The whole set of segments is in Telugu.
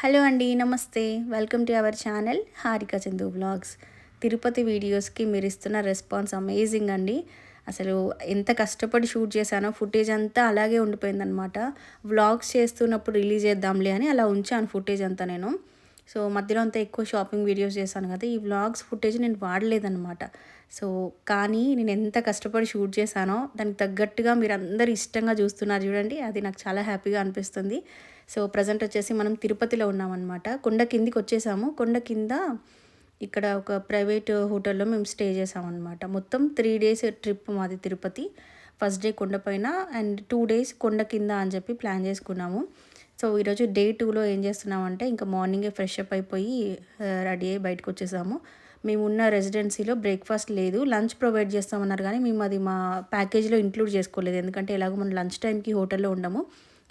హలో అండి నమస్తే. Welcome to our channel Harika Chandu vlogs. Tirupati వీడియోస్కి మీరు ఇస్తున్న రెస్పాన్స్ అమేజింగ్ అండి. అసలు ఎంత కష్టపడి షూట్ చేశానో ఫుటేజ్ అంతా అలాగే ఉండిపోయిందనమాట వ్లాగ్స్ చేస్తున్నప్పుడు రిలీజ్ చేద్దాంలే అని అలా ఉంచాను ఫుటేజ్ అంతా నేను. సో మధ్యలో అంతా ఎక్కువ షాపింగ్ వీడియోస్ చేశాను కదా ఈ వ్లాగ్స్ ఫుటేజ్ నేను వాడలేదన్నమాట. సో కానీ నేను ఎంత కష్టపడి షూట్ చేశానో దానికి తగ్గట్టుగా మీరు అందరు ఇష్టంగా చూస్తున్నారు చూడండి అది నాకు చాలా హ్యాపీగా అనిపిస్తుంది. సో ప్రజెంట్ వచ్చేసి మనం తిరుపతిలో ఉన్నామన్నమాట. కొండ కిందికి వచ్చేసాము. కొండ కింద ఇక్కడ ఒక ప్రైవేట్ హోటల్లో మేము స్టే చేసామన్నమాట మొత్తం త్రీ డేస్ ట్రిప్ మాది తిరుపతి. ఫస్ట్ డే కొండపైన అండ్ టూ డేస్ కొండ కింద అని చెప్పి ప్లాన్ చేసుకున్నాము. సో ఈరోజు డే టూలో ఏం చేస్తున్నామంటే ఇంకా మార్నింగే ఫ్రెష్ అప్ అయిపోయి రెడీ అయ్యి బయటకు వచ్చేసాము. మేము ఉన్న రెసిడెన్సీలో బ్రేక్ఫాస్ట్ లేదు. లంచ్ ప్రొవైడ్ చేస్తామన్నారు కానీ మేము అది మా ప్యాకేజీలో ఇంక్లూడ్ చేసుకోలేదు. ఎందుకంటే ఎలాగో మనం లంచ్ టైంకి హోటల్లో ఉండము.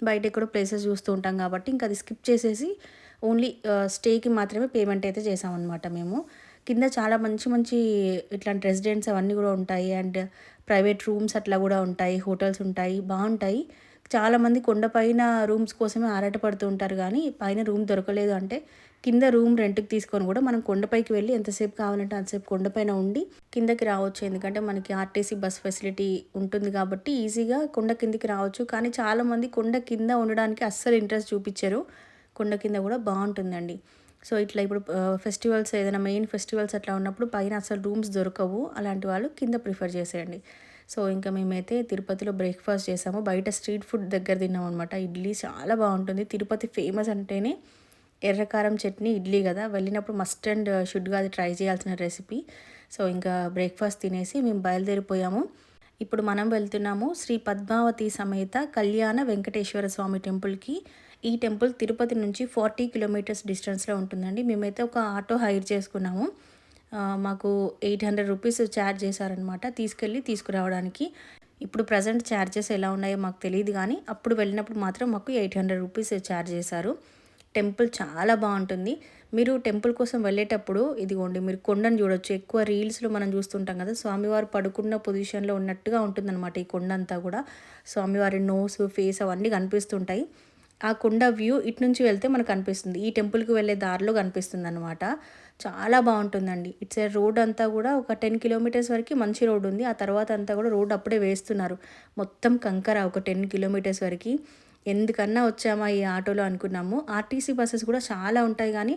బయట ఎక్కడో ప్లేసెస్ చూస్తూ ఉంటాం కాబట్టి ఇంకా అది స్కిప్ చేసేసి ఓన్లీ స్టేకి మాత్రమే పేమెంట్ అయితే చేసామన్నమాట మేము. కింద చాలా మంచి మంచి ఇట్లాంటి రెసిడెంట్స్ అవన్నీ కూడా ఉంటాయి. అండ్ ప్రైవేట్ రూమ్స్ అట్లా కూడా ఉంటాయి. హోటల్స్ ఉంటాయి. బాగుంటాయి. చాలామంది కొండపైన రూమ్స్ కోసమే ఆరాటపడుతూ ఉంటారు కానీ పైన రూమ్ దొరకలేదు అంటే కింద రూమ్ రెంట్కి తీసుకొని కూడా మనం కొండపైకి వెళ్ళి ఎంతసేపు కావాలంటే అంతసేపు కొండపైన ఉండి కిందకి రావచ్చు. ఎందుకంటే మనకి ఆర్టీసీ బస్ ఫెసిలిటీ ఉంటుంది కాబట్టి ఈజీగా కొండ కిందికి రావచ్చు. కానీ చాలామంది కొండ కింద ఉండడానికి అస్సలు ఇంట్రెస్ట్ చూపించరు. కొండ కింద కూడా బాగుంటుందండి. సో ఇట్లా ఇప్పుడు ఫెస్టివల్స్ ఏదైనా మెయిన్ ఫెస్టివల్స్ అట్లా ఉన్నప్పుడు పైన అసలు రూమ్స్ దొరకవు. అలాంటి వాళ్ళు కింద ప్రిఫర్ చేసేయండి. సో ఇంకా మేమైతే తిరుపతిలో బ్రేక్ఫాస్ట్ చేసాము. బయట స్ట్రీట్ ఫుడ్ దగ్గర తిన్నాం అనమాట ఇడ్లీ చాలా బాగుంటుంది. తిరుపతి ఫేమస్ అంటేనే ఎర్రకారం చట్నీ ఇడ్లీ కదా. వెళ్ళినప్పుడు మస్ట్ అండ్ షుడ్గా అది ట్రై చేయాల్సిన రెసిపీ సో ఇంకా బ్రేక్ఫాస్ట్ తినేసి మేము బయలుదేరిపోయాము. ఇప్పుడు మనం వెళ్తున్నాము శ్రీ పద్మావతి సమేత కళ్యాణ వెంకటేశ్వర స్వామి టెంపుల్కి ఈ టెంపుల్ తిరుపతి నుంచి ఫార్టీ కిలోమీటర్స్ డిస్టెన్స్లో ఉంటుందండి. మేమైతే ఒక ఆటో హైర్ చేసుకున్నాము. మాకు ఎయిట్ హండ్రెడ్ రూపీస్ ఛార్జ్ చేశారనమాట తీసుకెళ్ళి తీసుకురావడానికి. ఇప్పుడు ప్రజెంట్ ఛార్జెస్ ఎలా ఉన్నాయో మాకు తెలియదు కానీ అప్పుడు వెళ్ళినప్పుడు మాత్రం మాకు ఎయిట్ హండ్రెడ్ రూపీస్ ఛార్జ్ చేశారు. టెంపుల్ చాలా బాగుంటుంది. మీరు టెంపుల్ కోసం వెళ్ళేటప్పుడు ఇదిగోండి మీరు కొండను చూడొచ్చు. ఎక్కువ రీల్స్లో మనం చూస్తుంటాం కదా స్వామివారు పడుకున్న పొజిషన్లో ఉన్నట్టుగా ఉంటుందన్నమాట ఈ కొండ అంతా కూడా. స్వామివారి నోస్ ఫేస్ అవన్నీ కనిపిస్తుంటాయి. ఆ కొండ వ్యూ ఇటు నుంచి వెళ్తే మనకు కనిపిస్తుంది ఈ టెంపుల్కి వెళ్ళే దారిలో కనిపిస్తుంది అనమాట చాలా బాగుంటుందండి. ఇట్స్ రోడ్ అంతా కూడా ఒక టెన్ కిలోమీటర్స్ వరకు మంచి రోడ్ ఉంది. ఆ తర్వాత అంతా కూడా రోడ్ అప్పుడే వేస్తున్నారు. మొత్తం కంకర ఒక టెన్ కిలోమీటర్స్ వరకు. ఎందుకన్నా వచ్చామా ఈ ఆటోలో అనుకున్నాము. ఆర్టీసీ బస్సెస్ కూడా చాలా ఉంటాయి కానీ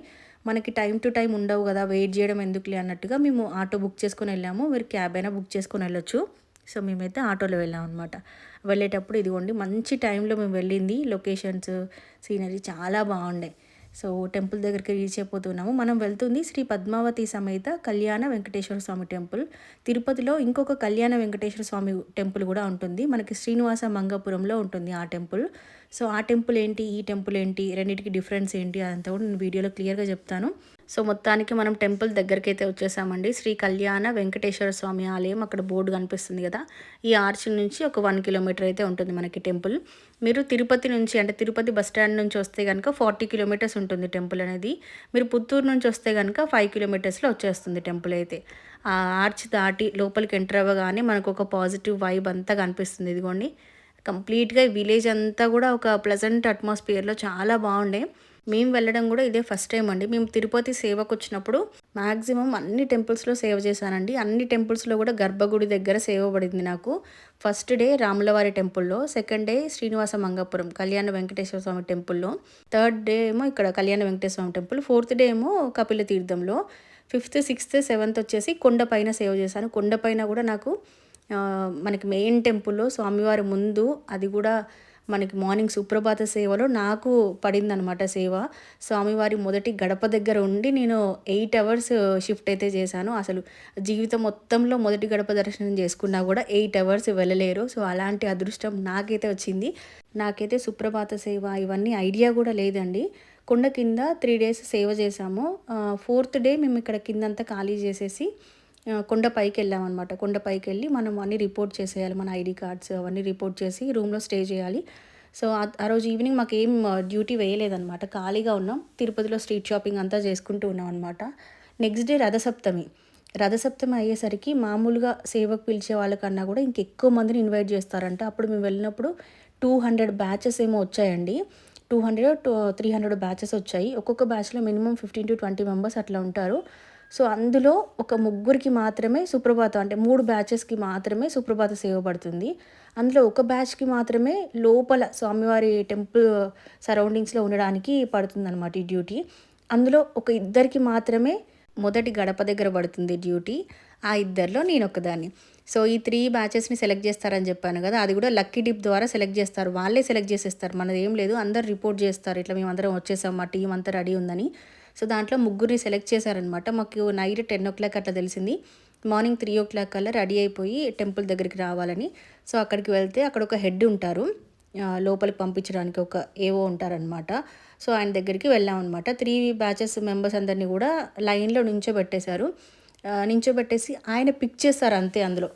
మనకి టైం టు టైం ఉండవు కదా. వెయిట్ చేయడం ఎందుకులే అన్నట్టుగా మేము ఆటో బుక్ చేసుకొని వెళ్ళాము. మీరు క్యాబ్ అయినా బుక్ చేసుకొని వెళ్ళొచ్చు. సో మేమైతే ఆటోలో వెళ్ళాం అనమాట వెళ్ళేటప్పుడు ఇదిగోండి మంచి టైంలో మేము వెళ్ళింది. లొకేషన్స్ సీనరీ చాలా బాగుండే. సో టెంపుల్ దగ్గరికి రీచ్ అయిపోతున్నాము. మనం వెళ్తుంది శ్రీ పద్మావతి సమేత కళ్యాణ వెంకటేశ్వర స్వామి టెంపుల్. తిరుపతిలో ఇంకొక కళ్యాణ వెంకటేశ్వర స్వామి టెంపుల్ కూడా ఉంటుంది. మనకి శ్రీనివాస మంగపురంలో ఉంటుంది ఆ టెంపుల్. సో ఆ టెంపుల్ ఏంటి ఈ టెంపుల్ ఏంటి రెండింటికి డిఫరెన్స్ ఏంటి అదంతా కూడా నేను వీడియోలో క్లియర్గా చెప్తాను. సో మొత్తానికి మనం టెంపుల్ దగ్గరికి అయితే వచ్చేసామండి. శ్రీ కళ్యాణ వెంకటేశ్వర స్వామి ఆలయం అక్కడ బోర్డు కనిపిస్తుంది కదా. ఈ ఆర్చ్ నుంచి ఒక వన్ కిలోమీటర్ అయితే ఉంటుంది మనకి టెంపుల్. మీరు తిరుపతి నుంచి అంటే తిరుపతి బస్ స్టాండ్ నుంచి వస్తే కనుక ఫార్టీ కిలోమీటర్స్ ఉంటుంది టెంపుల్ అనేది. మీరు పుత్తూరు నుంచి వస్తే కనుక ఫైవ్ కిలోమీటర్స్లో వచ్చేస్తుంది టెంపుల్ అయితే. ఆ ఆర్చ్ దాటి లోపలికి ఎంటర్ అవ్వగానే మనకు ఒక పాజిటివ్ వైబ్ అంతా కనిపిస్తుంది. ఇదిగోండి. కంప్లీట్గా విలేజ్ అంతా కూడా ఒక ప్లజెంట్ అట్మాస్ఫియర్లో చాలా బాగుండే. మేము వెళ్ళడం కూడా ఇదే ఫస్ట్ టైం అండి. మేము తిరుపతి సేవకు వచ్చినప్పుడు మ్యాక్సిమం అన్ని టెంపుల్స్లో సేవ చేశానండి. అన్ని టెంపుల్స్లో కూడా గర్భగుడి దగ్గర సేవ పడింది నాకు. ఫస్ట్ డే రాములవారి టెంపుల్లో సెకండ్ డే శ్రీనివాస మంగాపురం కళ్యాణ వెంకటేశ్వర స్వామి టెంపుల్లో థర్డ్ డే ఏమో ఇక్కడ Kalyana Venkateswara Swami temple fourth day ఏమో కపిల తీర్థంలో ఫిఫ్త్ సిక్స్త్ సెవెంత్ వచ్చేసి కొండపైన సేవ చేశాను. కొండపైన కూడా నాకు మనకి మెయిన్ టెంపుల్లో స్వామివారి ముందు అది కూడా మనకి మార్నింగ్ సుప్రభాత సేవలో నాకు పడిందనమాట సేవ. స్వామివారి మొదటి గడప దగ్గర ఉండి నేను ఎయిట్ అవర్స్ షిఫ్ట్ అయితే చేశాను. అసలు జీవితం మొత్తంలో మొదటి గడప దర్శనం చేసుకున్నా కూడా ఎయిట్ అవర్స్ వెళ్ళలేరు. సో అలాంటి అదృష్టం నాకైతే వచ్చింది. నాకైతే సుప్రభాత సేవ ఇవన్నీ ఐడియా కూడా లేదండి. కొండ కింద త్రీ డేస్ సేవ చేశాము. ఫోర్త్ డే మేము ఇక్కడ కిందంతా ఖాళీ చేసేసి కొండ పైకి వెళ్ళామన్నమాట కొండ పైకి వెళ్ళి మనం అన్నీ రిపోర్ట్ చేసేయాలి. మన ఐడి కార్డ్స్ అవన్నీ రిపోర్ట్ చేసి రూమ్లో స్టే చేయాలి. సో ఆ రోజు ఈవినింగ్ మాకు ఏం డ్యూటీ వేయలేదన్నమాట. ఖాళీగా ఉన్నాం. తిరుపతిలో స్ట్రీట్ షాపింగ్ అంతా చేసుకుంటూ ఉన్నాం అనమాట నెక్స్ట్ డే రథసప్తమి. రథసప్తమి అయ్యేసరికి మామూలుగా సేవకు పిలిచే వాళ్ళకన్నా కూడా ఇంకెక్కువ మందిని ఇన్వైట్ చేస్తారంట. అప్పుడు మేము వెళ్ళినప్పుడు టూ హండ్రెడ్ బ్యాచెస్ ఏమో వచ్చాయండి. Two hundred two three hundred batches వచ్చాయి. ఒక్కొక్క బ్యాచ్లో minimum fifteen to twenty members అట్లా ఉంటారు. సో అందులో ఒక ముగ్గురికి మాత్రమే సుప్రభాతం అంటే మూడు బ్యాచెస్కి మాత్రమే సుప్రభాత సేవ పడుతుంది. అందులో ఒక బ్యాచ్కి మాత్రమే లోపల స్వామివారి టెంపుల్ సరౌండింగ్స్లో ఉండడానికి పడుతుందన్నమాట ఈ డ్యూటీ. అందులో ఒక ఇద్దరికి మాత్రమే మొదటి గడప దగ్గర పడుతుంది డ్యూటీ. ఆ ఇద్దరిలో నేను ఒకదాన్ని సో ఈ త్రీ బ్యాచెస్ని సెలెక్ట్ చేస్తారని చెప్పాను కదా అది కూడా లక్కీ డిప్ ద్వారా సెలెక్ట్ చేస్తారు. వాళ్ళే సెలెక్ట్ చేసేస్తారు. మనది ఏం లేదు అందరు రిపోర్ట్ చేస్తారు. ఇట్లా మేమందరం వచ్చేసాం మా టీం అంతా రెడీ ఉందని. సో దాంట్లో ముగ్గురిని సెలెక్ట్ చేశారనమాట. మాకు నైట్ టెన్ ఓ క్లాక్ అట్లా తెలిసింది. మార్నింగ్ త్రీ ఓ క్లాక్ కల్లా రెడీ అయిపోయి టెంపుల్ దగ్గరికి రావాలని. సో అక్కడికి వెళ్తే అక్కడ ఒక హెడ్ ఉంటారు. లోపలికి పంపించడానికి ఒక ఏవో ఉంటారనమాట. సో ఆయన దగ్గరికి వెళ్ళామన్నమాట త్రీ బ్యాచెస్ మెంబర్స్ అందరినీ కూడా లైన్లో నించోబెట్టేశారు. నించోబెట్టేసి ఆయన పిక్ చేస్తారు అంతే అందులో.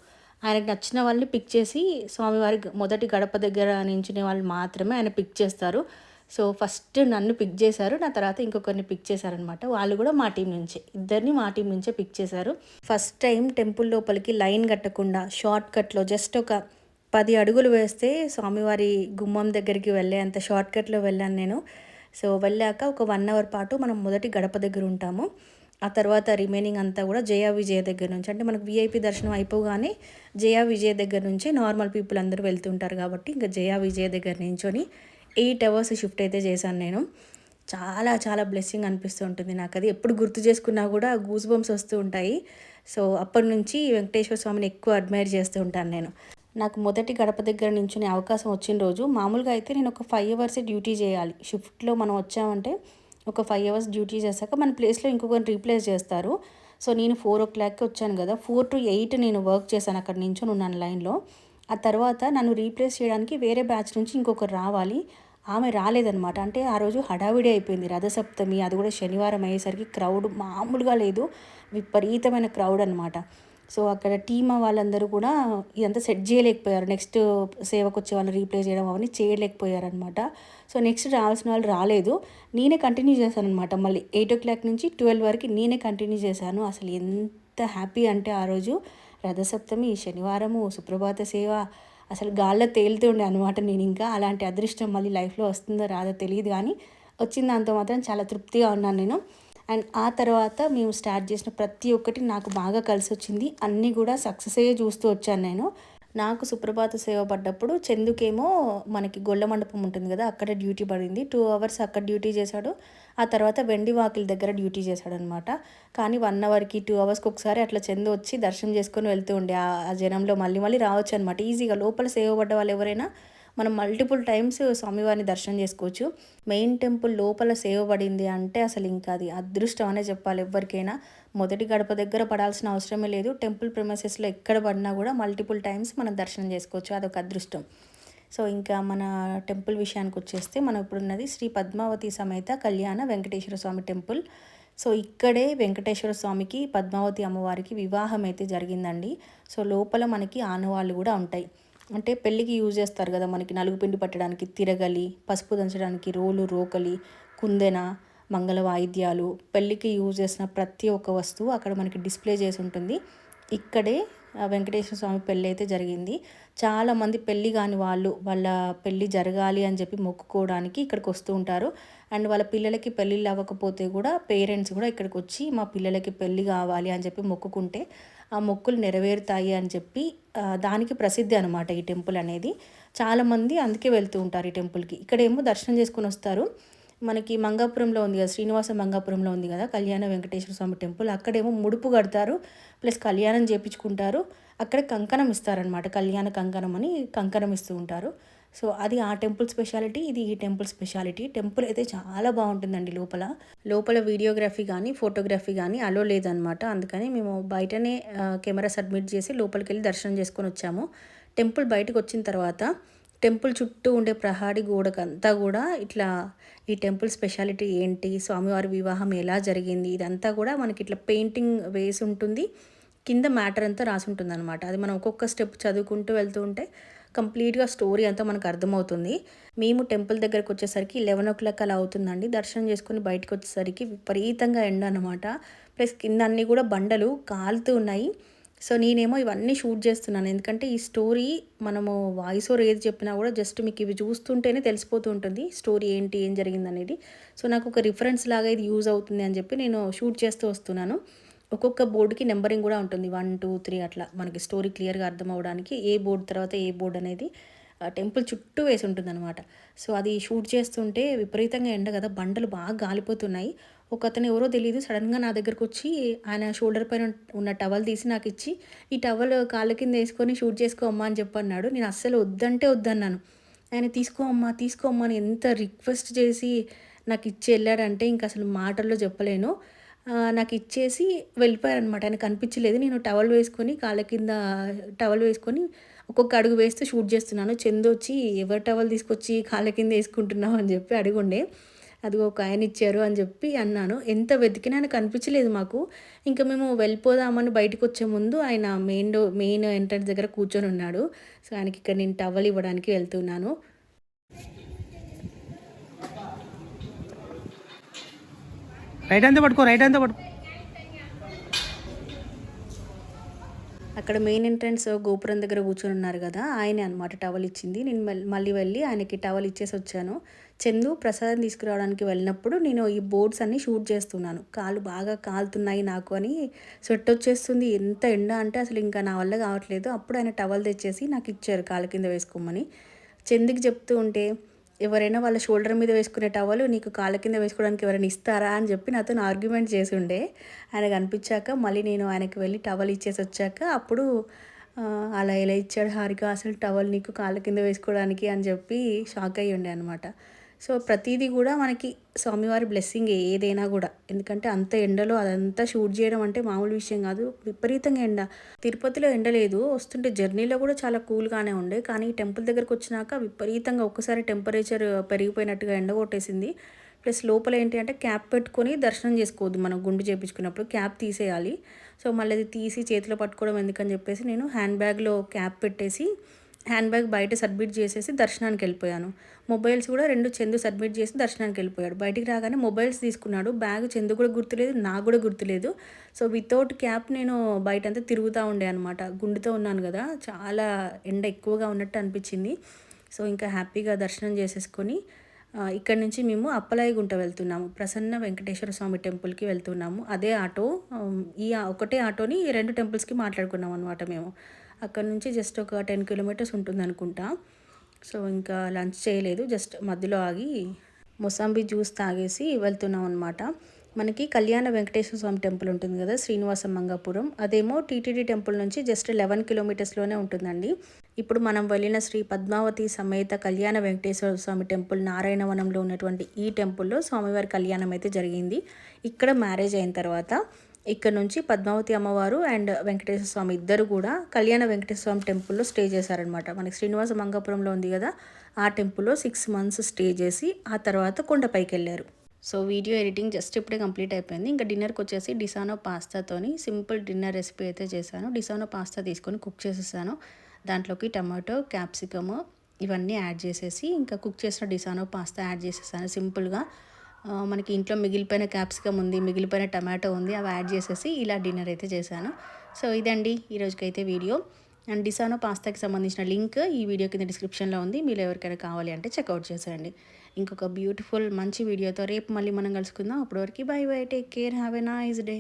ఆయనకు నచ్చిన వాళ్ళని పిక్ చేసి స్వామివారి మొదటి గడప దగ్గర నించునే వాళ్ళు మాత్రమే ఆయన పిక్ చేస్తారు. సో ఫస్ట్ నన్ను పిక్ చేశారు నా తర్వాత ఇంకొకరిని పిక్ చేశారనమాట వాళ్ళు కూడా మా టీం నుంచే ఇద్దరిని మా టీం నుంచే పిక్ చేశారు. ఫస్ట్ టైం టెంపుల్ లోపలికి లైన్ కట్టకుండా షార్ట్ కట్లో జస్ట్ ఒక పది అడుగులు వేస్తే స్వామివారి గుమ్మం దగ్గరికి వెళ్ళే అంత షార్ట్ కట్లో వెళ్ళాను నేను. సో వెళ్ళాక ఒక వన్ అవర్ పాటు మనం మొదటి గడప దగ్గర ఉంటాము. ఆ తర్వాత రిమైనింగ్ అంతా కూడా జయా విజయ దగ్గర నుంచి అంటే మనకు విఐపి దర్శనం అయిపోగానే జయా విజయ దగ్గర నుంచి నార్మల్ పీపుల్ అందరూ వెళ్తుంటారు కాబట్టి ఇంకా జయా విజయ దగ్గర నుంచొని ఎయిట్ అవర్స్ షిఫ్ట్ అయితే చేశాను నేను. చాలా చాలా బ్లెస్సింగ్ అనిపిస్తూ ఉంటుంది నాకు అది ఎప్పుడు గుర్తు చేసుకున్నా కూడా గూస్ బంప్స్ వస్తూ ఉంటాయి. సో అప్పటి నుంచి వెంకటేశ్వర స్వామిని ఎక్కువ అడ్మైర్ చేస్తూ ఉంటాను నేను. నాకు మొదటి గడప దగ్గర నించునే అవకాశం వచ్చిన రోజు మామూలుగా అయితే నేను ఒక ఫైవ్ అవర్స్ డ్యూటీ చేయాలి. షిఫ్ట్లో మనం వచ్చామంటే ఒక ఫైవ్ అవర్స్ డ్యూటీ చేశాక మన ప్లేస్లో ఇంకొకరిని రీప్లేస్ చేస్తారు. సో నేను ఫోర్ ఓ క్లాక్కి వచ్చాను కదా. ఫోర్ టు ఎయిట్ నేను వర్క్ చేశాను అక్కడ నించొని ఉన్నాను లైన్లో ఆ తర్వాత నన్ను రీప్లేస్ చేయడానికి వేరే బ్యాచ్ నుంచి ఇంకొకరు రావాలి. ఆమె రాలేదనమాట అంటే ఆ రోజు హడావిడి అయిపోయింది. రథసప్తమి అది కూడా శనివారం అయ్యేసరికి క్రౌడ్ మామూలుగా లేదు. విపరీతమైన క్రౌడ్ అనమాట సో అక్కడ టీమ్ వాళ్ళందరూ కూడా ఇదంతా సెట్ చేయలేకపోయారు. నెక్స్ట్ సేవకు వచ్చే వాళ్ళని రీప్లేస్ చేయడం అవన్నీ చేయలేకపోయారు అనమాట సో నెక్స్ట్ రావాల్సిన వాళ్ళు రాలేదు. నేనే కంటిన్యూ చేశాను అనమాట మళ్ళీ ఎయిట్ ఓ క్లాక్ నుంచి ట్వెల్వ్ వరకు నేనే కంటిన్యూ చేశాను. అసలు ఎంత హ్యాపీ అంటే ఆ రోజు రథసప్తమి శనివారము సుప్రభాత సేవ. అసలు గాల్లో తేలుతూ ఉండే అనమాట నేను ఇంకా. అలాంటి అదృష్టం మళ్ళీ లైఫ్లో వస్తుందో రాదో తెలియదు కానీ వచ్చిన దాంతో మాత్రం చాలా తృప్తిగా ఉన్నాను నేను. అండ్ ఆ తర్వాత మేము స్టార్ట్ చేసిన ప్రతి ఒక్కటి నాకు బాగా కలిసి వచ్చింది. అన్నీ కూడా సక్సెస్ అయ్యే చూస్తూ వచ్చాను నేను. నాకు సుప్రభాత సేవ పడ్డప్పుడు చందుకేమో మనకి గొల్ల మండపం ఉంటుంది కదా అక్కడ డ్యూటీ పడింది. టూ అవర్స్ అక్కడ డ్యూటీ చేశాడు. ఆ తర్వాత వెండి వాకిల్ దగ్గర డ్యూటీ చేశాడు అనమాట కానీ వన్ అవర్కి టూ అవర్స్కి ఒకసారి అట్లా చందు వచ్చి దర్శనం చేసుకొని వెళ్తూ ఉండే. ఆ ఆ జనంలో మళ్ళీ మళ్ళీ రావచ్చు అనమాట ఈజీగా లోపల సేవ పడ్డ వాళ్ళు ఎవరైనా మనం మల్టిపుల్ టైమ్స్ స్వామివారిని దర్శనం చేసుకోవచ్చు. మెయిన్ టెంపుల్ లోపల సేవ పడింది అంటే అసలు ఇంకా అది అదృష్టం అనే చెప్పాలి ఎవరికైనా మొదటి గడప దగ్గర పడాల్సిన అవసరమే లేదు. టెంపుల్ ప్రిమసెస్లో ఎక్కడ పడినా కూడా మల్టిపుల్ టైమ్స్ మనం దర్శనం చేసుకోవచ్చు. అదొక అదృష్టం. సో ఇంకా మన టెంపుల్ విషయానికి వచ్చేస్తే మనం ఇప్పుడున్నది శ్రీ పద్మావతి సమేత కళ్యాణ వెంకటేశ్వర స్వామి టెంపుల్. సో ఇక్కడే వెంకటేశ్వర స్వామికి పద్మావతి అమ్మవారికి వివాహం అయితే జరిగిందండి. సో లోపల మనకి ఆనవాళ్ళు కూడా ఉంటాయి. అంటే పెళ్ళికి యూజ్ చేస్తారు కదా మనకి నలుగు పిండి పట్టడానికి తిరగలి పసుపు దంచడానికి రోలు రోకలి కుందెన మంగళ వాయిద్యాలు పెళ్ళికి యూజ్ చేసిన ప్రతి ఒక్క వస్తువు అక్కడ మనకి డిస్ప్లే చేసి ఉంటుంది. ఇక్కడే వెంకటేశ్వర స్వామి పెళ్ళి అయితే జరిగింది. చాలామంది పెళ్ళి కాని వాళ్ళు వాళ్ళ పెళ్ళి జరగాలి అని చెప్పి మొక్కుకోవడానికి ఇక్కడికి వస్తూ ఉంటారు. అండ్ వాళ్ళ పిల్లలకి పెళ్ళిళ్ళు అవ్వకపోతే కూడా పేరెంట్స్ కూడా ఇక్కడికి వచ్చి మా పిల్లలకి పెళ్ళి కావాలి అని చెప్పి మొక్కుకుంటే ఆ మొక్కులు నెరవేరుతాయి అని చెప్పి దానికి ప్రసిద్ధి అనమాట ఈ టెంపుల్ అనేది. చాలామంది అందుకే వెళ్తూ ఉంటారు ఈ టెంపుల్కి. ఇక్కడేమో దర్శనం చేసుకుని వస్తారు. మనకి మంగాపురంలో ఉంది కదా శ్రీనివాస మంగాపురంలో ఉంది కదా కళ్యాణ వెంకటేశ్వర స్వామి టెంపుల్. అక్కడేమో ముడుపు కడతారు ప్లస్ కళ్యాణం చేపించుకుంటారు. అక్కడ కంకణం ఇస్తారనమాట కళ్యాణ కంకణం అని కంకణం ఇస్తూ ఉంటారు. సో అది ఆ టెంపుల్ స్పెషాలిటీ ఇది ఈ టెంపుల్ స్పెషాలిటీ. టెంపుల్ అయితే చాలా బాగుంటుందండి లోపల. లోపల వీడియోగ్రఫీ కానీ ఫోటోగ్రఫీ కానీ అలో లేదనమాట అందుకని మేము బయటనే కెమెరా సబ్మిట్ చేసి లోపలికి వెళ్ళి దర్శనం చేసుకొని వచ్చాము. టెంపుల్ బయటకు వచ్చిన తర్వాత టెంపుల్ చుట్టూ ఉండే ప్రహాడి గోడకంతా కూడా ఇట్లా ఈ టెంపుల్ స్పెషాలిటీ ఏంటి? స్వామివారి వివాహం ఎలా జరిగింది? ఇదంతా కూడా మనకి ఇట్లా పెయింటింగ్ వేసి ఉంటుంది. కింద మ్యాటర్ అంతా రాసి ఉంటుంది అనమాట అది మనం ఒక్కొక్క స్టెప్ చదువుకుంటూ వెళ్తూ ఉంటే కంప్లీట్గా స్టోరీ అంతా మనకు అర్థమవుతుంది. మేము టెంపుల్ దగ్గరకు వచ్చేసరికి లెవెన్ ఓ క్లాక్ అలా అవుతుందండి. దర్శనం చేసుకుని బయటకు వచ్చేసరికి విపరీతంగా ఎండ అనమాట ప్లస్ కింద అన్నీ కూడా బండలు కాలుతూ ఉన్నాయి. సో నేనేమో ఇవన్నీ షూట్ చేస్తున్నాను. ఎందుకంటే ఈ స్టోరీ మనము వాయిస్ ఓవర్ ఏది చెప్పినా కూడా జస్ట్ మీకు ఇవి చూస్తుంటేనే తెలిసిపోతూ ఉంటుంది. స్టోరీ ఏంటి ఏం జరిగింది అనేది. సో నాకు ఒక రిఫరెన్స్ లాగా ఇది యూజ్ అవుతుంది అని చెప్పి నేను షూట్ చేస్తూ వస్తున్నాను. ఒక్కొక్క బోర్డుకి నెంబరింగ్ కూడా ఉంటుంది. వన్ టూ త్రీ అట్లా మనకి స్టోరీ క్లియర్గా అర్థం అవ్వడానికి ఏ బోర్డు తర్వాత ఏ బోర్డు అనేది టెంపుల్ చుట్టూ వేసి ఉంటుంది అనమాట సో అది షూట్ చేస్తుంటే విపరీతంగా ఎండ కదా బండలు బాగా గాలిపోతున్నాయి. ఒక అతను ఎవరో తెలియదు సడన్గా నా దగ్గరకు వచ్చి ఆయన షోల్డర్ పైన ఉన్న టవల్ తీసి నాకు ఇచ్చి ఈ టవల్ కాళ్ళ కింద వేసుకొని షూట్ చేసుకో అమ్మా అని చెప్పన్నాడు. నేను అస్సలు వద్దంటే వద్దన్నాను. ఆయన తీసుకో అమ్మా తీసుకో అమ్మా అని ఎంత రిక్వెస్ట్ చేసి నాకు ఇచ్చి వెళ్ళాడంటే ఇంకా అసలు మాటల్లో చెప్పలేను. నాకు ఇచ్చేసి వెళ్ళిపోయారనమాట ఆయన కనిపించలేదు. నేను టవల్ వేసుకొని కాళ్ళ కింద టవల్ వేసుకొని ఒక్కొక్క అడుగు వేస్తూ షూట్ చేస్తున్నాను. చందు వచ్చి ఎవరి టవల్ తీసుకొచ్చి కాళ్ళ కింద వేసుకుంటున్నావు అని చెప్పి అడుగుండే. అది ఒక ఆయన ఇచ్చారు అని చెప్పి అన్నాను. ఎంత వెతికినా ఆయన కనిపించలేదు మాకు. ఇంకా మేము వెళ్ళిపోదామని బయటకు వచ్చే ముందు ఆయన మెయిన్ డో మెయిన్ ఎంట్రన్స్ దగ్గర కూర్చొని ఉన్నాడు. సో ఆయనకి ఇక్కడ నేను టవల్ ఇవ్వడానికి వెళ్తున్నాను. రైట్ అంతా పట్టుకో రైట్ అంతా పట్టుకో. అక్కడ మెయిన్ ఎంట్రన్స్ గోపురం దగ్గర కూర్చొని ఉన్నారు కదా ఆయనే అనమాట టవల్ ఇచ్చింది. నేను మళ్ళీ వెళ్ళి ఆయనకి టవల్ ఇచ్చేసి వచ్చాను. చందు ప్రసాదం తీసుకురావడానికి వెళ్ళినప్పుడు నేను ఈ బోర్డ్స్ అన్నీ షూట్ చేస్తున్నాను. కాలు బాగా కాలుతున్నాయి నాకు అని స్వెట్ వచ్చేస్తుంది. ఎంత ఎండ అంటే అసలు ఇంకా నా వల్ల కావట్లేదు. అప్పుడు ఆయన టవల్ తెచ్చేసి నాకు ఇచ్చారు కాళ్ళ కింద వేసుకోమని. చందుకి చెప్తూ ఉంటే ఎవరైనా వాళ్ళ షోల్డర్ మీద వేసుకునే టవల్ నీకు కాళ్ళ కింద వేసుకోవడానికి ఎవరైనా ఇస్తారా? అని చెప్పి నాతో ఆర్గ్యుమెంట్ చేసి ఉండే. ఆయన కనిపించాక మళ్ళీ నేను ఆయనకి వెళ్ళి టవల్ ఇచ్చేసి వచ్చాక అప్పుడు అలా ఎలా ఇచ్చాడు హారిక? అసలు టవల్ నీకు కాళ్ళ కింద వేసుకోవడానికి? అని చెప్పి షాక్ అయ్యి ఉండే అనమాట సో ప్రతిదీ కూడా మనకి స్వామివారి బ్లెస్సింగ్ ఏదైనా కూడా. ఎందుకంటే అంత ఎండలో అదంతా షూట్ చేయడం అంటే మామూలు విషయం కాదు. విపరీతంగా ఎండ. తిరుపతిలో ఎండ లేదు. వస్తుంటే జర్నీలో కూడా చాలా కూల్గానే ఉండే. కానీ టెంపుల్ దగ్గరకు వచ్చినాక విపరీతంగా ఒక్కసారి టెంపరేచర్ పెరిగిపోయినట్టుగా ఎండ కొట్టేసింది. ప్లస్ లోపల ఏంటి అంటే క్యాప్ పెట్టుకొని దర్శనం చేసుకోవద్దు మనం గుండు చేపించుకున్నప్పుడు. క్యాప్ తీసేయాలి. సో మళ్ళీ అది తీసి చేతిలో పట్టుకోవడం ఎందుకని చెప్పేసి నేను హ్యాండ్ బ్యాగ్లో క్యాప్ పెట్టేసి హ్యాండ్ బ్యాగ్ బయట సబ్మిట్ చేసేసి దర్శనానికి వెళ్ళిపోయాను. మొబైల్స్ కూడా రెండు చందు సబ్మిట్ చేసి దర్శనానికి వెళ్ళిపోయాడు. బయటికి రాగానే మొబైల్స్ తీసుకున్నాడు. బ్యాగ్ చందు కూడా గుర్తులేదు నాకు కూడా గుర్తులేదు. సో వితౌట్ క్యాప్ నేను బయట అంతా తిరుగుతూ ఉండే అనమాట గుండుతో ఉన్నాను కదా చాలా ఎండ ఎక్కువగా ఉన్నట్టు అనిపించింది. సో ఇంకా హ్యాపీగా దర్శనం చేసేసుకొని ఇక్కడ నుంచి మేము అప్పలాయగుంట వెళ్తున్నాము. ప్రసన్న వెంకటేశ్వర స్వామి టెంపుల్కి వెళ్తున్నాము. అదే ఆటో ఈ ఒకటే ఆటోని రెండు టెంపుల్స్కి మాట్లాడుకున్నాం అనమాట మేము. అక్కడ నుంచి జస్ట్ ఒక టెన్ కిలోమీటర్స్ ఉంటుంది అనుకుంటా. సో ఇంకా లంచ్ చేయలేదు జస్ట్ మధ్యలో ఆగి మొసాంబి జ్యూస్ తాగేసి వెళ్తున్నాం అనమాట మనకి కళ్యాణ వెంకటేశ్వర స్వామి టెంపుల్ ఉంటుంది కదా శ్రీనివాస మంగాపురం. అదేమో టీటీడీ టెంపుల్ నుంచి జస్ట్ లెవెన్ కిలోమీటర్స్లోనే ఉంటుందండి. ఇప్పుడు మనం వెళ్ళిన శ్రీ పద్మావతి సమేత కళ్యాణ వెంకటేశ్వర స్వామి టెంపుల్ నారాయణవనంలో ఉన్నటువంటి ఈ టెంపుల్లో స్వామివారి కళ్యాణం అయితే జరిగింది. ఇక్కడ మ్యారేజ్ అయిన తర్వాత ఇక్కడ నుంచి పద్మావతి అమ్మవారు అండ్ వెంకటేశ్వర స్వామి ఇద్దరు కూడా కళ్యాణ వెంకటేశ్వర స్వామి టెంపుల్లో స్టే చేశారనమాట మనకి శ్రీనివాస మంగాపురంలో ఉంది కదా ఆ టెంపుల్లో సిక్స్ మంత్స్ స్టే చేసి ఆ తర్వాత కొండపైకి వెళ్ళారు సో వీడియో ఎడిటింగ్ జస్ట్ ఇప్పుడే కంప్లీట్ అయిపోయింది. ఇంకా డిన్నర్కి వచ్చేసి డిసానో పాస్తాతోని సింపుల్ డిన్నర్ రెసిపీ అయితే చేశాను. డిసానో పాస్తా తీసుకొని కుక్ చేసేసాను. దాంట్లోకి టమాటో క్యాప్సికమ్ ఇవన్నీ యాడ్ చేసేసి ఇంకా కుక్ చేసిన డిసానో పాస్తా యాడ్ చేసేసాను సింపుల్గా. మనకి ఇంట్లో మిగిలిపోయిన క్యాప్సికమ్ ఉంది మిగిలిపోయిన టమాటో ఉంది అవి యాడ్ చేసేసి ఇలా డిన్నర్ అయితే చేశాను. సో ఇదండి ఈరోజుకైతే వీడియో. అండ్ డిసానో పాస్తాకి సంబంధించిన లింక్ ఈ వీడియో కింద డిస్క్రిప్షన్లో ఉంది. మీరు ఎవరికైనా కావాలి అంటే చెక్అవుట్ చేసేయండి. ఇంకొక బ్యూటిఫుల్ మంచి వీడియోతో రేపు మళ్ళీ మనం కలుసుకుందాం. అప్పటివరకు bye bye take care have a nice day.